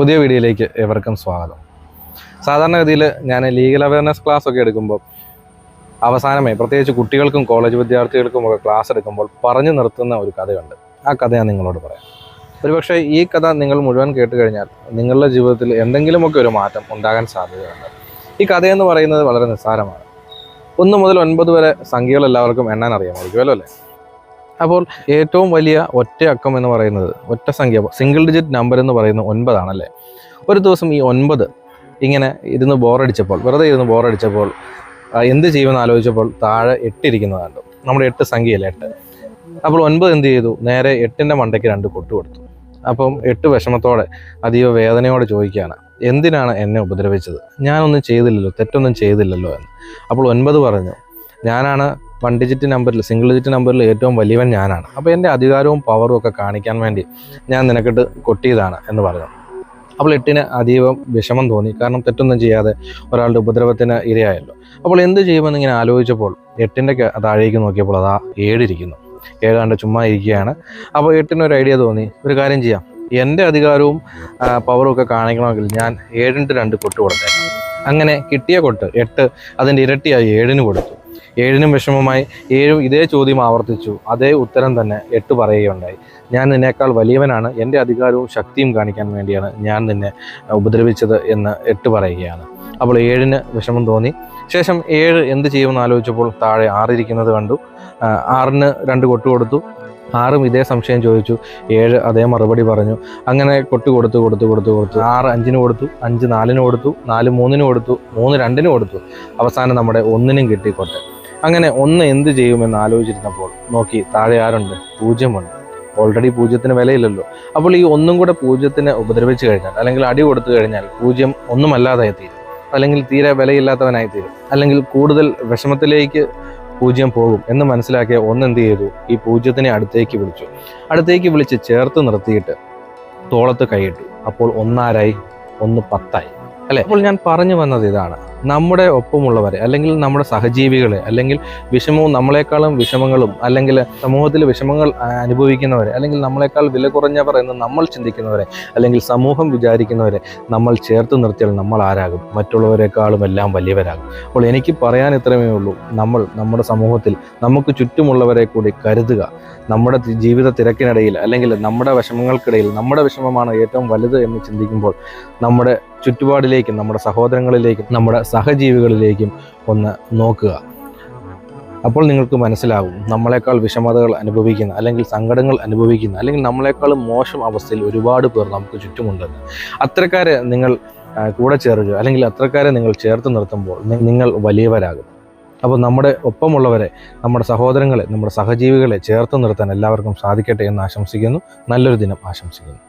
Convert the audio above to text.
പുതിയ വീഡിയോയിലേക്ക് ഏവർക്കും സ്വാഗതം. സാധാരണഗതിയിൽ ഞാൻ ലീഗൽ അവയർനെസ് ക്ലാസ് ഒക്കെ എടുക്കുമ്പോൾ അവസാനമായി പ്രത്യേകിച്ച് കുട്ടികൾക്കും കോളേജ് വിദ്യാർത്ഥികൾക്കും ഒക്കെ ക്ലാസ് എടുക്കുമ്പോൾ പറഞ്ഞു നിർത്തുന്ന ഒരു കഥയുണ്ട്. ആ കഥ ഞാൻ നിങ്ങളോട് പറയാം. ഒരുപക്ഷെ ഈ കഥ നിങ്ങൾ മുഴുവൻ കേട്ട് കഴിഞ്ഞാൽ നിങ്ങളുടെ ജീവിതത്തിൽ എന്തെങ്കിലുമൊക്കെ ഒരു മാറ്റം ഉണ്ടാകാൻ സാധ്യതയുണ്ട്. ഈ കഥയെന്ന് പറയുന്നത് വളരെ നിസ്സാരമാണ്. ഒന്ന് മുതൽ ഒൻപത് വരെ സംഖ്യകൾ എല്ലാവർക്കും എണ്ണാൻ അറിയാമായിരിക്കുമല്ലോ അല്ലേ? അപ്പോൾ ഏറ്റവും വലിയ ഒറ്റ അക്കം എന്ന് പറയുന്നത് ഒറ്റ സംഖ്യ സിംഗിൾ ഡിജിറ്റ് നമ്പർ എന്ന് പറയുന്നത് ഒൻപതാണല്ലേ? ഒരു ദിവസം ഈ ഒൻപത് ഇങ്ങനെ ഇരുന്ന് ബോറടിച്ചപ്പോൾ വെറുതെ ഇരുന്ന് ബോറടിച്ചപ്പോൾ എന്ത് ചെയ്യുമെന്ന് ആലോചിച്ചപ്പോൾ താഴെ എട്ടിരിക്കുന്നത് കണ്ടു. നമ്മുടെ എട്ട് സംഖ്യയല്ലേ എട്ട്? അപ്പോൾ ഒൻപത് എന്ത് ചെയ്തു? നേരെ എട്ടിന്റെ മണ്ടയ്ക്ക് രണ്ട് കൊട്ടു കൊടുത്തു. അപ്പം എട്ട് വിഷമത്തോടെ അതീവ വേദനയോടെ ചോദിക്കുകയാണ് എന്തിനാണ് എന്നെ ഉപദ്രവിച്ചത്? ഞാനൊന്നും ചെയ്തില്ലല്ലോ തെറ്റൊന്നും ചെയ്തില്ലല്ലോ എന്ന്. അപ്പോൾ ഒൻപത് പറഞ്ഞു ഞാനാണ് വൺ ഡിജിറ്റ് നമ്പറിൽ സിംഗിൾ ഡിജിറ്റ് നമ്പറിൽ ഏറ്റവും വലിയവൻ ഞാനാണ്. അപ്പോൾ എന്റെ അധികാരവും പവറും ഒക്കെ കാണിക്കാൻ വേണ്ടി ഞാൻ നിനക്കിട്ട് കൊട്ടിയതാണ് എന്ന് പറഞ്ഞു. അപ്പോൾ എട്ടിന് അതീവം വിഷമം തോന്നി. കാരണം തെറ്റൊന്നും ചെയ്യാതെ ഒരാളുടെ ഉപദ്രവത്തിന് ഇരയായല്ലോ. അപ്പോൾ എന്ത് ചെയ്യുമെന്ന് ഇങ്ങനെ ആലോചിച്ചപ്പോൾ എട്ടിന്റെ താഴേക്ക് നോക്കിയപ്പോൾ അതാ ഏഴിരിക്കുന്നു. ഏഴാണ്ട് ചുമ്മാ ഇരിക്കുകയാണ്. അപ്പോൾ എട്ടിന് ഒരു ഐഡിയ തോന്നി. ഒരു കാര്യം ചെയ്യാം. എന്റെ അധികാരവും പവറും ഒക്കെ കാണിക്കണമെങ്കിൽ ഞാൻ ഏഴിന്റെ രണ്ട് കൊട്ട് കൊടുത്തേക്കാം അങ്ങനെ കിട്ടിയ കൊട്ട് എട്ട് അതിന്റെ ഇരട്ടിയായി ഏഴിന് കൊടുത്തു. ഏഴിനും വിഷമമായി ഏഴും ഇതേ ചോദ്യം ആവർത്തിച്ചു. അതേ ഉത്തരം തന്നെ എട്ട് പറയുകയുണ്ടായി. ഞാൻ നിന്നേക്കാൾ വലിയവനാണ്. എന്റെ അധികാരവും ശക്തിയും കാണിക്കാൻ വേണ്ടിയാണ് ഞാൻ നിന്നെ ഉപദ്രവിച്ചത് എന്ന് എട്ട് പറയുകയാണ്. അപ്പോൾ ഏഴിന് വിഷമം തോന്നി. ശേഷം ഏഴ് എന്ത് ചെയ്യുമെന്ന് ആലോചിച്ചപ്പോൾ താഴെ ആറിരിക്കുന്നത് കണ്ടു. ആറിന് രണ്ട് കൊട്ട് കൊടുത്തു. ആറും ഇതേ സംശയം ചോദിച്ചു. ഏഴ് അതേ മറുപടി പറഞ്ഞു. അങ്ങനെ കൊട്ട് കൊടുത്തു കൊടുത്തു കൊടുത്തു കൊടുത്തു. ആറ് അഞ്ചിന് കൊടുത്തു അഞ്ച് നാലിന് കൊടുത്തു നാല് മൂന്നിന് കൊടുത്തു മൂന്ന് രണ്ടിന് കൊടുത്തു. അവസാനം നമ്മുടെ ഒന്നിനും കിട്ടി കൊട്ട്. അങ്ങനെ ഒന്ന് എന്ത് ചെയ്യുമെന്ന് ആലോചിച്ചിരുന്നപ്പോൾ നോക്കി താഴെ ആരുണ്ട്? പൂജ്യമുണ്ട്. ഓൾറെഡി പൂജ്യത്തിന് വിലയില്ലല്ലോ. അപ്പോൾ ഈ ഒന്നും കൂടെ പൂജ്യത്തിന് ഉപദ്രവിച്ചു കഴിഞ്ഞാൽ അല്ലെങ്കിൽ അടി കൊടുത്തു കഴിഞ്ഞാൽ പൂജ്യം ഒന്നുമല്ലാതായി തീരും അല്ലെങ്കിൽ തീരെ വിലയില്ലാത്തവനായി തീരും അല്ലെങ്കിൽ കൂടുതൽ വിഷമത്തിലേക്ക് പൂജ്യം പോകും എന്ന് മനസ്സിലാക്കിയ ഒന്ന് എന്ത് ചെയ്തു? ഈ പൂജ്യത്തിനെ അടുത്തേക്ക് വിളിച്ചു. അടുത്തേക്ക് വിളിച്ച് ചേർത്ത് നിർത്തിയിട്ട് തോളത്ത് കൈയിട്ടു. അപ്പോൾ ഒന്നാരായി? ഒന്ന് പത്തായി. അല്ലെ? അപ്പോൾ ഞാൻ പറഞ്ഞു വന്നത് ഇതാണ്. നമ്മുടെ ഒപ്പമുള്ളവരെ അല്ലെങ്കിൽ നമ്മുടെ സഹജീവികളെ അല്ലെങ്കിൽ വിഷമവും നമ്മളെക്കാളും വിഷമങ്ങളും അല്ലെങ്കിൽ സമൂഹത്തിൽ വിഷമങ്ങൾ അനുഭവിക്കുന്നവരെ അല്ലെങ്കിൽ നമ്മളെക്കാൾ വില കുറഞ്ഞവർ എന്ന് നമ്മൾ ചിന്തിക്കുന്നവരെ അല്ലെങ്കിൽ സമൂഹം വിചാരിക്കുന്നവരെ നമ്മൾ ചേർത്ത് നിർത്തിയാൽ നമ്മൾ ആരാകും? മറ്റുള്ളവരെക്കാളും എല്ലാം വലിയവരാകും. അപ്പോൾ എനിക്ക് പറയാൻ ഇത്രമേ ഉള്ളൂ. നമ്മൾ നമ്മുടെ സമൂഹത്തിൽ നമുക്ക് ചുറ്റുമുള്ളവരെ കൂടി കരുതുക. നമ്മുടെ ജീവിത തിരക്കിനിടയിൽ അല്ലെങ്കിൽ നമ്മുടെ വിഷമങ്ങൾക്കിടയിൽ നമ്മുടെ വിഷമമാണ് ഏറ്റവും വലുത് എന്ന് ചിന്തിക്കുമ്പോൾ നമ്മുടെ ചുറ്റുപാടിലേക്കും നമ്മുടെ സഹോദരങ്ങളിലേക്കും നമ്മുടെ സഹജീവികളിലേക്കും ഒന്ന് നോക്കുക. അപ്പോൾ നിങ്ങൾക്ക് മനസ്സിലാകും നമ്മളെക്കാൾ വിഷമതകൾ അനുഭവിക്കുന്ന അല്ലെങ്കിൽ സങ്കടങ്ങൾ അനുഭവിക്കുന്ന അല്ലെങ്കിൽ നമ്മളെക്കാളും മോശം അവസ്ഥയിൽ ഒരുപാട് പേർ നമുക്ക് ചുറ്റുമുണ്ടെന്ന്. അത്തരക്കാരെ നിങ്ങൾ കൂടെ ചേർക്കുക അല്ലെങ്കിൽ അത്രക്കാരെ നിങ്ങൾ ചേർത്ത് നിർത്തുമ്പോൾ നിങ്ങൾ വലിയവരാകും. അപ്പോൾ നമ്മുടെ ഒപ്പമുള്ളവരെ നമ്മുടെ സഹോദരങ്ങളെ നമ്മുടെ സഹജീവികളെ ചേർത്ത് നിർത്താൻ എല്ലാവർക്കും സാധിക്കട്ടെ എന്ന് ആശംസിക്കുന്നു. നല്ലൊരു ദിനം ആശംസിക്കുന്നു.